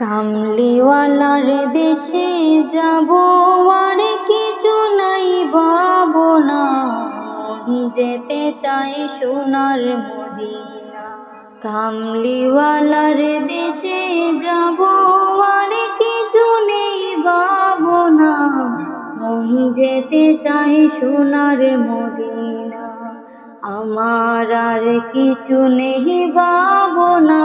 কামলিওয়ালার দেশে যাব আর কিছু নাই ভাবনা যেতে চাই সোনার মদিনা। কামলিওয়ালার দেশে যাব আর কিছু নেই ভাবনা যেতে চাই সোনার মদিনা। আমার আর কিছু নেই ভাবনা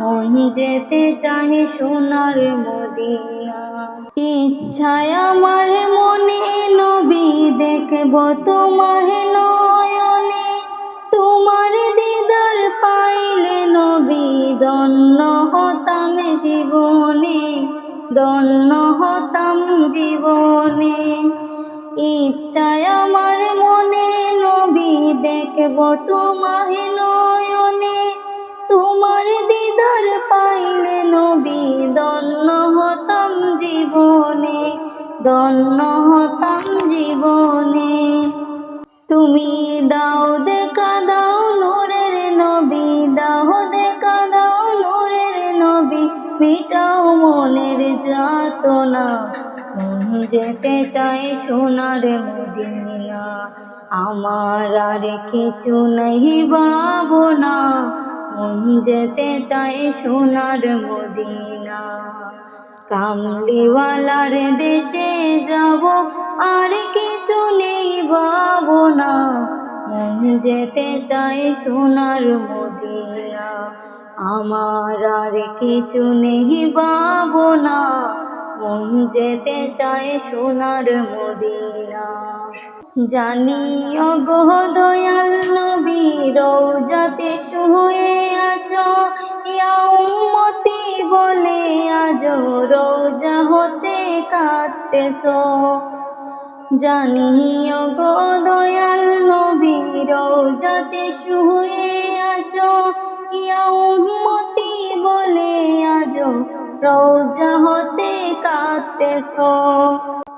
মন যেতে চাই সোনার মদিনা ইচ্ছায় আমার মনে নবী দেখব তোমাহে নয়নে। তোমার দিদার পাইলে নবী দন্ন হতাম জীবনে দন্ন হতাম জীবনে। ইচ্ছায় আমার মনে নবী দেখব তোমাহে নয়নে। তোমার পাইলে নবী দন্ন হতাম জীবনে দন্ন হতাম জীবনে। তুমি দাও দেখা দাও নূরের নবী, দাও দেখা দাও নূরের নবী, মিটাও মনের যাতনা। যেতে চাই সোনার মদিনা, আমার আর কিছু নেই ভাবনা। মন যেতে চাই সোনার মদিনা। কামলিওয়ালার দেশে যাব, আর কিছু নেই ভাবনা। মন যেতে চাই সোনার মদিনা, আমার আর কিছু নেই ভাবনা। মন যেতে চাই সোনার মদিনা। জানি অগহ দয়াল নবী রৌজাতে শুয়ে রৌজা হতে কাঁদতেছ। জানি অগো দয়াল নবী, রৌজাতে শুয়ে আছো। ইয়া উম্মতি বলে আজ রৌজা হতে কাঁদতেছ।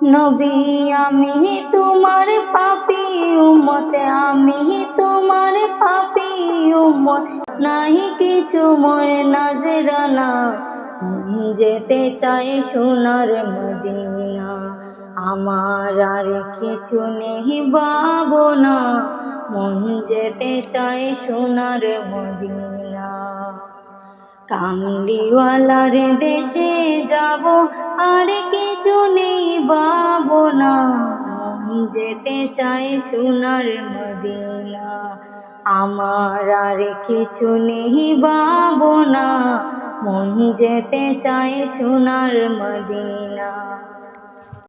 নবী, আমি তোমার পাপি উম্মতে, আমি তোমার পাপি উম্মত। নাহি কিছু মোর নাজরানা যেতে চাই সোনার মদিনা। আমার আর কিছু নেই ভাবনা মন যেতে চাই সোনার মদিনা। কামলিওয়ালার দেশে যাব আর যেতে চাই সোনার মদিনা। আমার আর কিছু নেই ভাবনা মন যেতে চাই সোনার মদিনা।